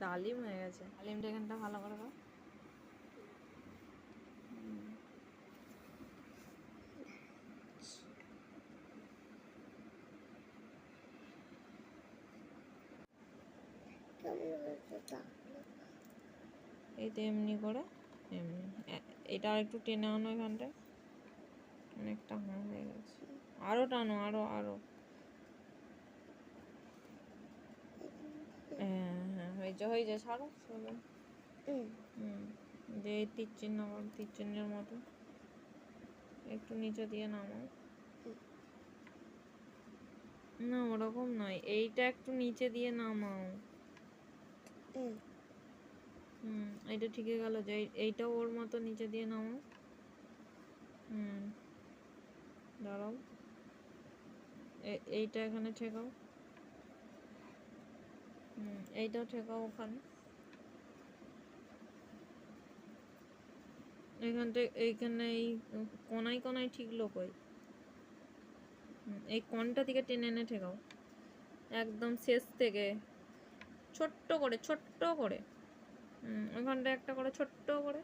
ডালিম হয়ে গেছে। ডালিমটা এখানটা ভালো করে দাও। এই তো এমনি করে এমনি। এটা আর একটু টেনে আনো এখানটায়। অনেকটা হয়ে গেছে। আরও টানো আরও আরও হ্যাঁ হ্যাঁ হয়েছে হয়েছে ছাড়ো চলো। হুম। যে তীর চিহ্ন তীর চিহ্নের মতো। একটু নিচে দিয়ে নামাও না ওরকম নয়। এইটা একটু নিচে দিয়ে নামাও। হুম। এইটা ঠিকই গেল যে এই- এইটাও ওর মতো নিচে দিয়ে নামাও হুম। দাঁড়াও। এইটা এখানে ঠেকাও। এইটাও ঠেকাও ওখানে। এখানটা এইখানে এই কোনায় কোনায় ঠিকলো কই এই কোনটা থেকে টেনে এনে ঠেকাও। একদম শেষ থেকে ছোট্ট করে ছোট্ট করে। ওখানটা একটা করে ছোট্ট করে।